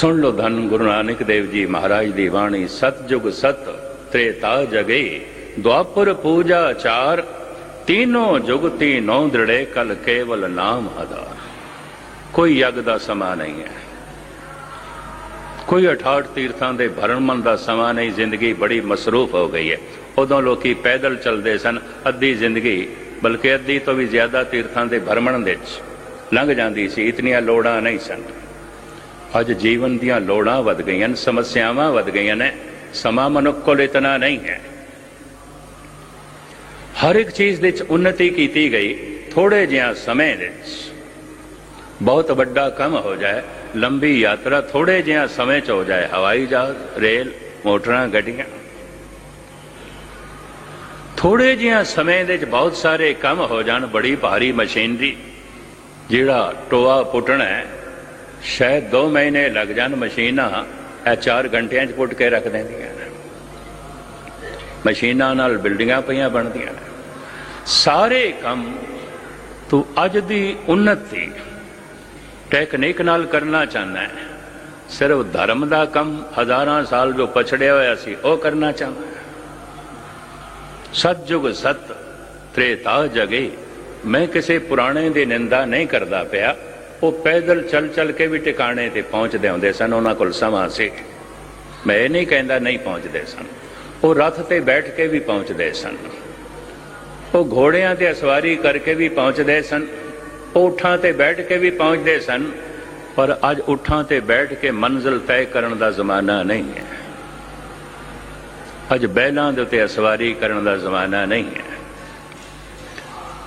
ਸੁਣ ਲੋ ਧੰਨ ਗੁਰੂ ਨਾਨਕ ਦੇਵ ਜੀ ਮਹਾਰਾਜ ਦੀ ਬਾਣੀ, ਸਤਜੁਗ ਸਤ ਤ੍ਰੇਤਾ ਜਗੇ, ਦੁਆਪਰ ਪੂਜਾ ਚਾਰ, ਤੀਨੋਂ ਜੁਗ ਤੀਨੋਂ ਦ੍ਰਿੜੇ, ਕਲ ਕੇਵਲ ਨਾਮ ਆਧਾਰ ਕੋਈ ਯਗ ਦਾ ਸਮਾਂ ਨਹੀਂ ਹੈ। ਕੋਈ 68 ਤੀਰਥਾਂ ਦੇ ਭਰਮਨ ਦਾ ਸਮਾਂ ਨਹੀਂ, ਜ਼ਿੰਦਗੀ ਬੜੀ ਮਸਰੂਫ ਹੋ ਗਈ ਹੈ। ਉਦੋਂ ਲੋਕੀ ਪੈਦਲ ਚੱਲਦੇ ਸਨ, ਅੱਧੀ ਜ਼ਿੰਦਗੀ, ਬਲਕਿ ਅੱਧੀ ਤੋਂ ਵੀ ਜ਼ਿਆਦਾ ਤੀਰਥਾਂ ਦੇ ਭਰਮਣ ਦੇ ਵਿੱਚ ਲੰਘ ਜਾਂਦੀ ਸੀ, ਇਤਨੀਆਂ ਲੋੜਾਂ ਨਹੀਂ ਸਨ। ਅੱਜ ਜੀਵਨ ਦੀਆਂ ਲੋੜਾਂ ਵੱਧ ਗਈਆਂ ਨੇ, ਸਮੱਸਿਆਵਾਂ ਵੱਧ ਗਈਆਂ ਨੇ, ਸਮਾਂ ਮਨੁੱਖ ਕੋਲ ਇਤਨਾ ਨਹੀਂ ਹੈ। ਹਰ ਇੱਕ ਚੀਜ਼ ਵਿੱਚ ਉન્નਤੀ ਕੀਤੀ ਗਈ ਥੋੜੇ ਜਿਹਾ ਸਮੇਂ ਵਿੱਚ। ਬਹੁਤ ਵੱਡਾ ਕੰਮ ਹੋ ਜਾਏ, ਲੰਬੀ ਯਾਤਰਾ ਥੋੜੇ ਜਿਹਾ ਸਮੇਂ ਚ ਹੋ ਜਾਏ, ਹਵਾਈ ਜਹਾਜ਼, ਰੇਲ, ਮੋਟਰਾਂ, ਗੱਡੀਆਂ। ਥੋੜੇ ਜਿਹਾ ਸਮੇਂ ਦੇ ਵਿੱਚ ਬਹੁਤ ਸਾਰੇ ਕੰਮ ਹੋ ਜਾਣ, ਬੜੀ ਭਾਰੀ ਮਸ਼ੀਨਰੀ, ਜਿਹੜਾ ਟੋਆ ਪੁੱਟਣਾ ਹੈ ਸ਼ਾਇਦ 2 ਮਹੀਨੇ ਲੱਗ ਜਾਣ ਮਸ਼ੀਨਾਂ ਇਹ 4 ਘੰਟਿਆਂ 'ਚ ਪੁੱਟ ਕੇ ਰੱਖ ਦਿੰਦੀਆਂ ਨੇ। ਮਸ਼ੀਨਾਂ ਨਾਲ ਬਿਲਡਿੰਗਾਂ ਪਈਆਂ ਬਣਦੀਆਂ ਨੇ। ਸਾਰੇ ਕੰਮ ਤੂੰ ਅੱਜ ਦੀ ਉન્નਤੀ ਟੈਕਨੀਕ ਨਾਲ ਕਰਨਾ ਚਾਹੁੰਦਾ ਹੈ। ਸਿਰਫ ਧਰਮ ਦਾ ਕੰਮ ਹਜ਼ਾਰਾਂ ਸਾਲ ਜੋ ਪਛੜਿਆ ਹੋਇਆ ਸੀ, ਉਹ ਕਰਨਾ ਚਾਹੁੰਦਾ ਹੈ। ਸਤਜੁਗ ਸਤ, ਤ੍ਰੇਤਾ ਜਗੇ, ਮੈਂ ਕਿਸੇ ਪੁਰਾਣੇ ਦੀ ਨਿੰਦਾ ਨਹੀਂ ਕਰਦਾ ਪਿਆ। ਉਹ ਪੈਦਲ ਚੱਲ ਚੱਲ ਕੇ ਵੀ ਟਿਕਾਣੇ ਤੇ ਪਹੁੰਚਦੇ ਹੁੰਦੇ ਸਨ, ਉਹਨਾਂ ਕੋਲ ਸਮਾਂ ਸੀ। ਮੈਂ ਇਹ ਨਹੀਂ ਕਹਿੰਦਾ ਨਹੀਂ ਪਹੁੰਚਦੇ ਸਨ। ਉਹ ਰੱਥ ਤੇ ਬੈਠ ਕੇ ਵੀ ਪਹੁੰਚਦੇ ਸਨ। ਉਹ ਘੋੜਿਆਂ ਤੇ ਅਸਵਾਰੀ ਕਰਕੇ ਵੀ ਪਹੁੰਚਦੇ ਸਨ। ਉਹ ਊਠਾਂ ਤੇ ਬੈਠ ਕੇ ਵੀ ਪਹੁੰਚਦੇ ਸਨ। ਪਰ ਅੱਜ ਊਠਾਂ ਤੇ ਬੈਠ ਕੇ ਮੰਜ਼ਿਲ ਤੈਅ ਕਰਨ ਦਾ ਜ਼ਮਾਨਾ ਨਹੀਂ ਹੈ। ਅੱਜ ਬੈਲਾਂ ਦੇ ਉੱਤੇ ਅਸਵਾਰੀ ਕਰਨ ਦਾ ਜ਼ਮਾਨਾ ਨਹੀਂ ਹੈ।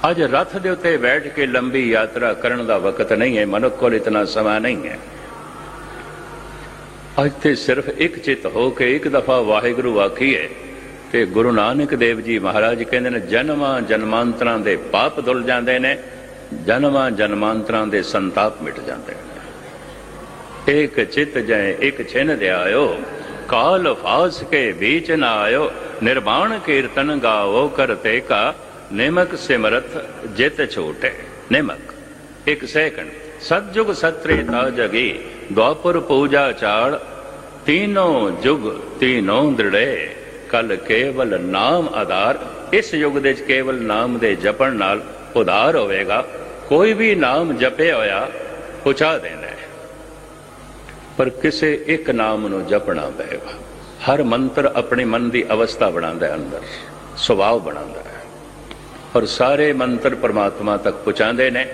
ਅੱਜ ਰੱਥ ਦੇ ਉੱਤੇ ਬੈਠ ਕੇ ਲੰਬੀ ਯਾਤਰਾ ਕਰਨ ਦਾ ਵਕਤ ਨਹੀਂ ਹੈ, ਮਨੁੱਖ ਕੋਲ ਇਤਨਾ ਸਮਾਂ ਨਹੀਂ ਹੈ। ਅੱਜ ਤੇ ਸਿਰਫ ਇੱਕ ਚਿਤ ਹੋ ਕੇ ਇੱਕ ਦਫਾ ਵਾਹਿਗੁਰੂ ਆਖੀਏ ਤੇ ਗੁਰੂ ਨਾਨਕ ਦੇਵ ਜੀ ਮਹਾਰਾਜ ਕਹਿੰਦੇ ਨੇ, ਜਨਮਾਂ ਜਨਮਾਂਤਰਾਂ ਦੇ ਪਾਪ ਧੁੱਲ ਜਾਂਦੇ ਨੇ, ਜਨਮਾਂ ਜਨਮਾਂਤਰਾਂ ਦੇ ਸੰਤਾਪ ਮਿਟ ਜਾਂਦੇ ਨੇ। ਇੱਕ ਚਿਤ ਜੈ ਇੱਕ ਛਿਨ ਦੇ ਆਇਓ ਕਾਲ ਫਾਸ ਕੇ ਵਿੱਚ ਨਾ ਆਇਓ, ਨਿਰਵਾਣ ਕੀਰਤਨ ਗਾਵੋ ਕਰਤੇ ਕਾ ਨਿਮਕ ਸਿਮਰਤ ਜਿਤ ਛੋਟੇ ਨਿਮਕ ਇੱਕ ਸੈਕਿੰਡ ਸਤਜੁਗ ਸਤਰੇ ਤਾ ਦੁਆਪਰ ਪੂਜਾ ਚਾੜ ਤੀਨੋਂ ਜੁਗ ਤੀਨੋਂ ਦ੍ਰਿੜੇ ਕਲ ਕੇਵਲ ਨਾਮ ਆਧਾਰ ਇਸ ਯੁੱਗ ਦੇ ਵਿੱਚ ਕੇਵਲ ਨਾਮ ਦੇ ਜਪਣ ਨਾਲ ਉਧਾਰ ਹੋਵੇਗਾ ਕੋਈ ਵੀ ਨਾਮ ਜਪਿਆ ਹੋਇਆ ਪੁਚਾ ਦੇਣਾ ਹੈ ਪਰ ਕਿਸੇ ਇੱਕ ਨਾਮ ਨੂੰ ਜਪਣਾ ਪਏਗਾ ਹਰ ਮੰਤਰ ਆਪਣੇ ਮਨ ਦੀ ਅਵਸਥਾ ਬਣਾਉਂਦਾ ਹੈ ਅੰਦਰ ਸੁਭਾਅ ਬਣਾਉਂਦਾ ਹੈ ਔਰ ਸਾਰੇ ਮੰਤਰ ਪਰਮਾਤਮਾ ਤੱਕ ਪਹੁੰਚਾਉਂਦੇ ਨੇ।